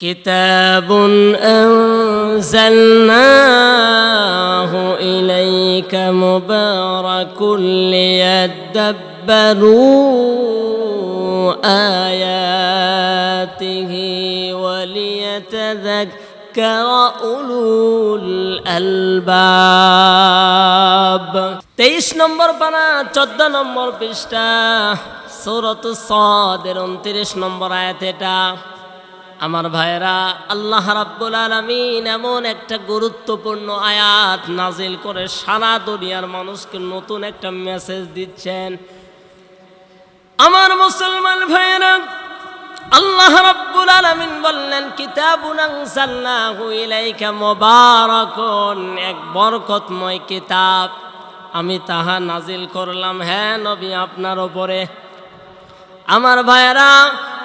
كتاب أنزلناه إليك مبارك ليدبروا آياته وليتذكر أولو الألباب তেইশ নম্বর পানা চোদ্দ নম্বর পৃষ্ঠা সৌরত সদের উনত্রিশ নম্বর আয়াত এটা আমার ভাইয়েরা, আল্লাহ রাব্বুল আলমিন এমন একটা গুরুত্বপূর্ণ আয়াত নাজিল করে সারা দুনিয়ার মানুষকে নতুন একটা মেসেজ দিচ্ছেন। আমার মুসলমান ভাইয়েরা, আল্লাহ রাব্বুল আলামিন বললেন, কিতাবুন আনজালনাহু ইলাইকা মুবারাকুন এক বরকতময় কিতাব। আমি তাহা নাজিল করলাম হ্যাঁ নবী, আপনার ওপরে আমার ভাইয়েরা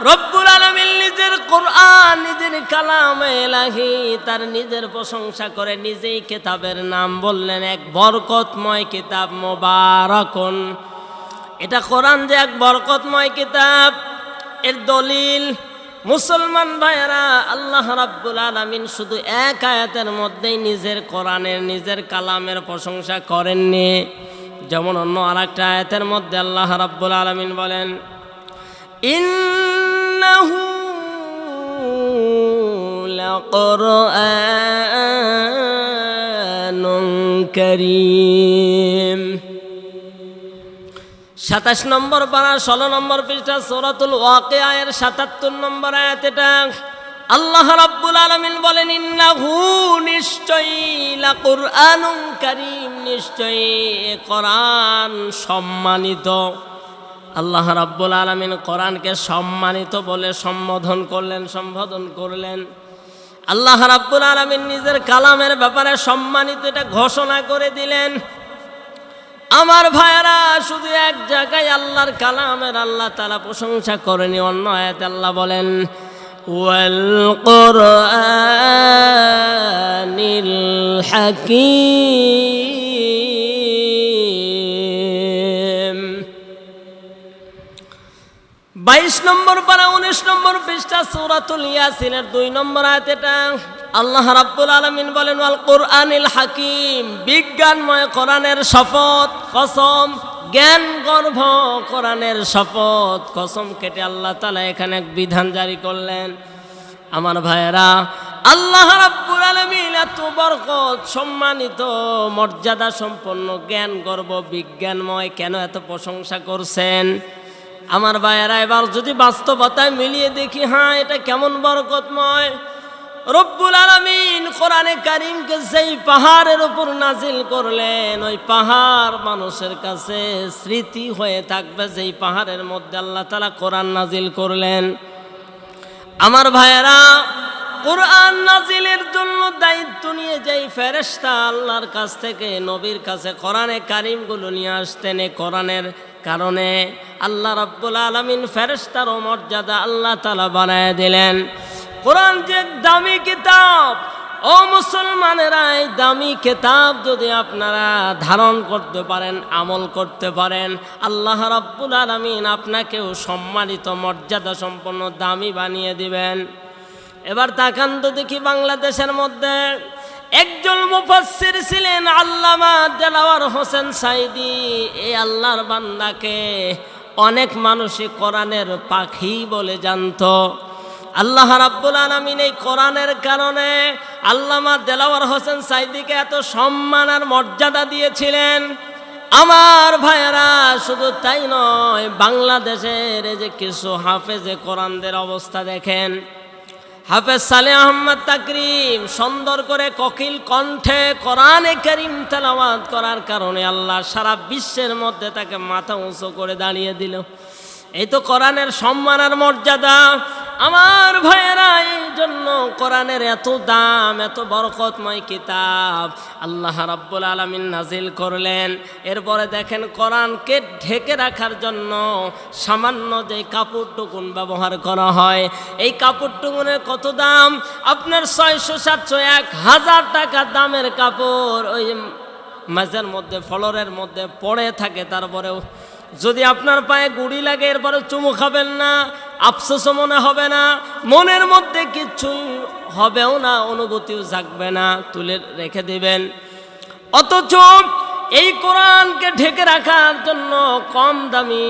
রব্বুল আলমিন নিজের কোরআন, নিজের কালাম এলাহি, তার নিজের প্রশংসা করে নিজেই কেতাবের নাম বললেন, এক বরকতময় কিতাব মোবারকন। এটা কোরআন যে এক বরকতময় কিতাব, এর দলিল, মুসলমান ভাইয়েরা, আল্লাহ রাব্বুল আলমিন শুধু এক আয়াতের মধ্যেই নিজের কোরআনের, নিজের কালামের প্রশংসা করেননি। যেমন অন্য আর একটা আয়াতের মধ্যে আল্লাহ রাব্বুল আলমিন বলেন, ইন لقرآن كريم সাতাশ নম্বর পারা ষোলো নম্বর পৃষ্ঠা সৌরাতুল ওয়াকে আয়ের সাতাত্তর নম্বর আয়াত এটা আল্লাহ রাব্বুল আলামিন বলেন ইন্নাহু নিশ্চয়ই লাকুরআনুন কারীম নিশ্চয়ই এ কোরআন সম্মানিত আল্লাহ রাব্বুল আলমিন কোরআনকে সম্মানিত বলে সম্বোধন করলেন সম্বোধন করলেন। আল্লাহ রাব্বুল আলমিন নিজের কালামের ব্যাপারে সম্মানিত এটা ঘোষণা করে দিলেন। আমার ভাইয়েরা, শুধু এক জায়গায় আল্লাহর কালামের আল্লাহ তালা প্রশংসা করেনি, অন্য আয়াত আল্লাহ বলেন হাকিম। বাইশ নম্বর পারা, উনিশ নম্বর পৃষ্ঠা, সৌরাতুল ইয়াসিনের দুই নম্বর আয়াত এটা। আল্লাহ রাব্বুল আলমিন বলেন আল কোরআনিল হাকিম বিজ্ঞানময় কোরআনের শপথ, কসম, জ্ঞান গর্ভ কোরআনের শপথ। কসম কেটে আল্লাহ তালা এখানে এক বিধান জারি করলেন। আমার ভাইয়েরা, আল্লাহ রাব্বুল আলামিন এত বরকত, সম্মানিত মর্যাদা সম্পন্ন জ্ঞান গর্ব, বিজ্ঞানময় কেন এত প্রশংসা করছেন? আমার ভাইয়েরা, এবার যদি বাস্তবতায় মিলিয়ে দেখি হ্যাঁ এটা কেমন বরকতময়। রব্বুল আলমিন কোরআনে কারিমকে সেই পাহাড়ের উপর নাজিল করলেন, ওই পাহাড় মানুষের কাছে স্মৃতি হয়ে থাকবে যেই পাহাড়ের মধ্যে আল্লাহ তালা কোরআন নাজিল করলেন। আমার ভাইয়েরা কোরআন নাজিলের জন্য দায়িত্ব নিয়ে যেই ফেরেশতা আল্লাহর কাছ থেকে নবীর কাছে কোরআনে কারিমগুলো নিয়ে আসতেন কোরআনের কারণে আল্লাহ রাব্বুল আলমিন ফেরেশতারও মর্যাদা আল্লাহ তালা বানায় দিলেন। কোরআন যে দামি কিতাব, ও মুসলমানেরা এই দামি কিতাব যদি আপনারা ধারণ করতে পারেন, আমল করতে পারেন, আল্লাহ রাব্বুল আলমিন আপনাকেও সম্মানিত মর্যাদা সম্পন্ন দামি বানিয়ে দিবেন। এবার তাকান তো দেখি বাংলাদেশের মধ্যে একজন মুফাসসির ছিলেন আল্লামা দেলাওয়ার হোসেন সাইদি। এই আল্লাহর বান্দাকে অনেক মানুষই কোরআনের পাখি বলে জানতো। আল্লাহ রাব্বুল আলমিন এই কোরআনের কারণে আল্লামা দেলাওয়ার হোসেন সাইদিকে এত সম্মান আর মর্যাদা দিয়েছিলেন। আমার ভাইয়েরা, শুধু তাই নয়, বাংলাদেশের যে কিছু হাফেজে কোরআনদের অবস্থা দেখেন। হাফেজ সালে আহম্মদ তাকরিম সুন্দর করে ককিল কণ্ঠে কোরআনে করিম তেলাওয়াত করার কারণে আল্লাহ সারা বিশ্বের মধ্যে তাকে মাথা উঁচু করে দাঁড়িয়ে দিল। এই তো কোরআনের সম্মানের মর্যাদা। আমার এই জন্য কোরআনের এত দাম, এত বরকতময় কিতাব আল্লাহ রাব্বুল আলমিন নাজিল করলেন। এরপরে দেখেন কোরআনকে ঢেকে রাখার জন্য সামান্য যে কাপড়টুকুন ব্যবহার করা হয়, এই কাপড়টুকুনের কত দাম? আপনার ছয়শো, সাতশো, এক হাজার টাকা দামের কাপড় ওই মাঝের মধ্যে, ফলরের মধ্যে পড়ে থাকে, তারপরেও যদি আপনার পায়ে গুড়ি লাগে, এরপরে চুমু খাবেন না। আফসোসও মনে হবে না, মনের মধ্যে কিচ্ছুই হবেও না, অনুভূতিও জাগবে না, তুলে রেখে দিবেন। অথচ এই কোরআনকে ঢেকে রাখার জন্য কম দামি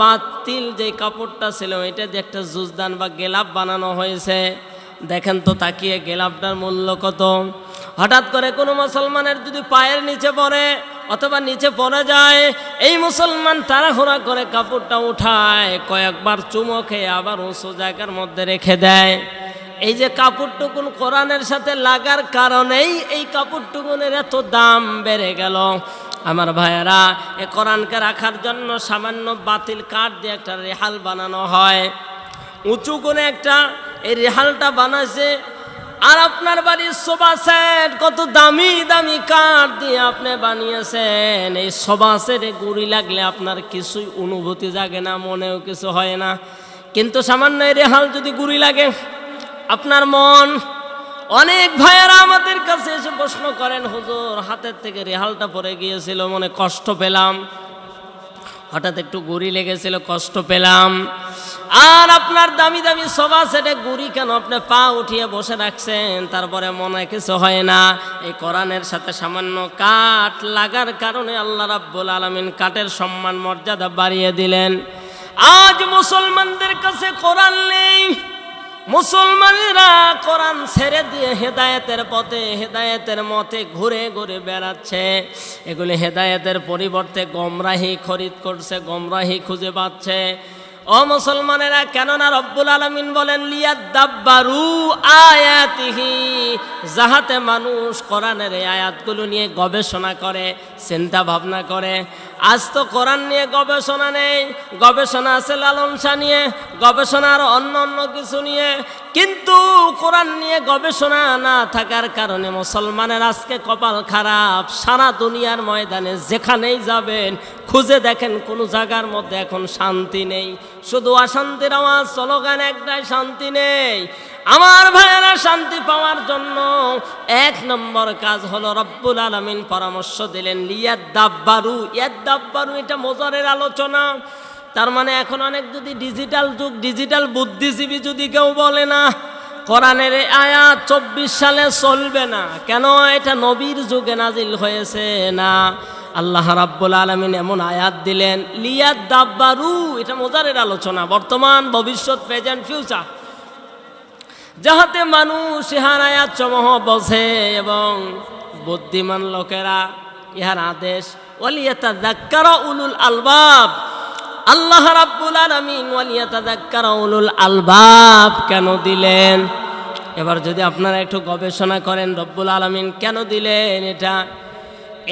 বাতিল যে কাপড়টা ছিল, এটা যে একটা জুজদান বা গেলাপ বানানো হয়েছে, দেখেন তো তাকিয়ে গেলাপটার মূল্য কত। হঠাৎ করে কোনো মুসলমানের যদি পায়ের নিচে পড়ে অথবা নিচে পড়ে যায়, এই মুসলমান তাড়াহুড়া করে কাপড়টা উঠায়, কয়েকবার চুমো খেয়ে আবার উঁচু জায়গার মধ্যে রেখে দেয়। এই যে কাপড়টুকুন কোরআনের সাথে লাগার কারণেই এই কাপড়টুকুনের এত দাম বেড়ে গেল। আমার ভাইয়েরা, এ কোরআনকে রাখার জন্য সামান্য বাতিল কাঠ দিয়ে একটা রেহাল বানানো হয়। উঁচু করে একটা এই রেহালটা বানাইছে আর আপনার বাড়ির সোফা সেট কত দামি দামি কাঠ দিয়ে আপনি বানিয়েছেন। এই সোফা সেটে গুড়ি লাগলে আপনার কিছুই অনুভূতি জাগে না, মনেও কিছু হয় না। কিন্তু সামান্য রেহাল যদি গুড়ি লাগে, আপনার মন, অনেক ভাইয়েরা আমাদের কাছে এসে প্রশ্ন করেন, হুজুর, হাতের থেকে রেহালটা পড়ে গিয়েছিল, মনে কষ্ট পেলাম। হঠাৎ একটু গুড়ি লেগেছিল, কষ্ট পেলাম। আর আপনার দামি দামি সবা সেটে গুড়ি কেন আপনি পা উঠিয়ে বসে রাখছেন? তারপরে মনে কিছু হয় না। এই কোরআনের সাথে সামান্য কাঠ লাগার কারণে আল্লাহ রাব্বুল আলমিন কাঠের সম্মান, মর্যাদা বাড়িয়ে দিলেন। আজ মুসলমানদের কাছে কোরআন নেই। মুসলমানেরা কোরআন ছেড়ে দিয়ে হেদায়েতের পথে, হেদায়েতের মতে ঘুরে ঘুরে বেড়াচ্ছে। এগুলি হেদায়েতের পরিবর্তে গমরাহি খরিদ করছে, গমরাহি খুঁজে পাচ্ছে। ও মুসলমানেরা, কেননা রব্বুল আলমিন বলেন লিয়াদ্দাব্বারু আয়াতিহি, যাহাতে মানুষ কোরআনের এই আয়াতগুলো নিয়ে গবেষণা করে, চিন্তা ভাবনা করে। আজ তো কোরআন নিয়ে গবেষণা নেই, গবেষণা আছে লালন শাহ নিয়ে গবেষণার অন্য অন্য কিছু নিয়ে। কিন্তু কোরআন নিয়ে গবেষণা না থাকার কারণে মুসলমানের আজকে কপাল খারাপ। সারা দুনিয়ার ময়দানে যেখানেই যাবেন, খুঁজে দেখেন কোনো জায়গার মধ্যে এখন শান্তি নেই। শুধু অশান্তির আওয়াজ, স্লোগান একটাই, শান্তি নেই। আমার ভাইয়েরা, শান্তি পাওয়ার জন্য এক নম্বর কাজ হলো রব্বুল আলমিন পরামর্শ দিলেন লিয়াদ দাব্বারু ইয়াদ দাব্বারু এটা মোজারের আলোচনা। তার মানে এখন অনেক যদি ডিজিটাল যুগ ডিজিটাল বুদ্ধিজীবী যদি কেউ বলে না, কোরআনের আয়াত চব্বিশ সালে চলবে না, কেন এটা নবীর যুগে নাজিল হয়েছে না? আল্লাহ রাব্বুল আলমিন এমন আয়াত দিলেন লিয়াদ দাব্বারু এটা মোজারের আলোচনা, বর্তমান, ভবিষ্যৎ প্রেজেন্ট ফিউচার যাহাতে মানুষ ইহার আয়াত সমূহ বোঝে এবং বুদ্ধিমান লোকেরা ইহার আদেশ ওলিয়াতা দাক্কারা উলুল আলবাব আল্লাহ রাব্বুল আলামিন ওয়ালিয়াতা দাক্কারা উলুল আলবাব কেন দিলেন? এবার যদি আপনারা একটু গবেষণা করেন, রব্বুল আলামিন কেন দিলেন এটা?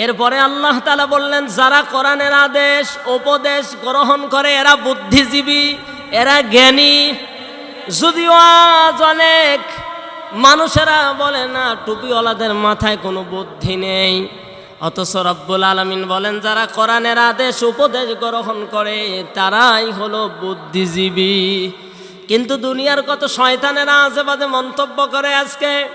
এরপরে আল্লাহ তালা বললেন, যারা কোরআনের আদেশ, উপদেশ গ্রহণ করে, এরা বুদ্ধিজীবী, এরা জ্ঞানী। যদিও আজ অনেক মানুষেরা বলে, না, টুপিওয়ালাদের মাথায় কোনো বুদ্ধি নেই। অথচ রব্বুল আলমিন বলেন, যারা কোরআনের আদেশ, উপদেশ গ্রহণ করে, তারাই হলো বুদ্ধিজীবী। কিন্তু দুনিয়ার কত শয়তানেরা আজেবাজে মন্তব্য করে আজকে?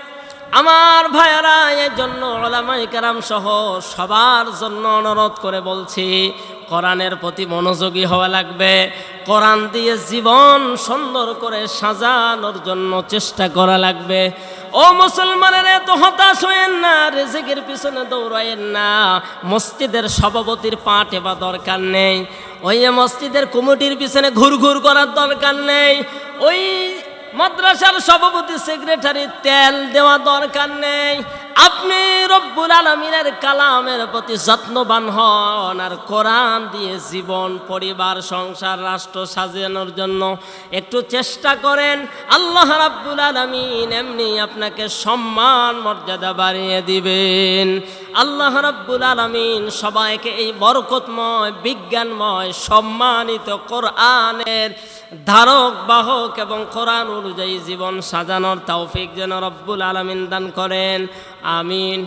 আমার ভাইয়ারা এর জন্য ওলামাই কেরাম সহ সবার জন্য অনুরোধ করে বলছি, কোরআনের প্রতি মনোযোগী হওয়া লাগবে। কোরআন দিয়ে জীবন সুন্দর করে সাজানোর জন্য চেষ্টা করা লাগবে। ও মুসলমানের, এত হতাশ হয়েন না, রেজেকের পিছনে দৌড়ায়েন না। মসজিদের সভাপতির পাঠ এবার দরকার নেই। ওই মসজিদের কমিটির পিছনে ঘুর ঘুর করার দরকার নেই। ওই মাদ্রাসার সভাপতি সেক্রেটারি তেল দেওয়া দরকার নেই। আপনি রব্বুল আলমিনের কালামের প্রতি যত্নবান হন আর কোরআন দিয়ে জীবন, পরিবার, সংসার, রাষ্ট্র সাজানোর জন্য একটু চেষ্টা করেন। আল্লাহ রাব্বুল আলমিন এমনি আপনাকে সম্মান, মর্যাদা বাড়িয়ে দিবেন। আল্লাহ রাব্বুল আলমিন সবাইকে এই বরকতময়, বিজ্ঞানময়, সম্মানিত কোরআনের ধারক, বাহক এবং কোরআন অনুযায়ী জীবন সাজানোর তৌফিক যেন রব্বুল আলমিন দান করেন। আমিন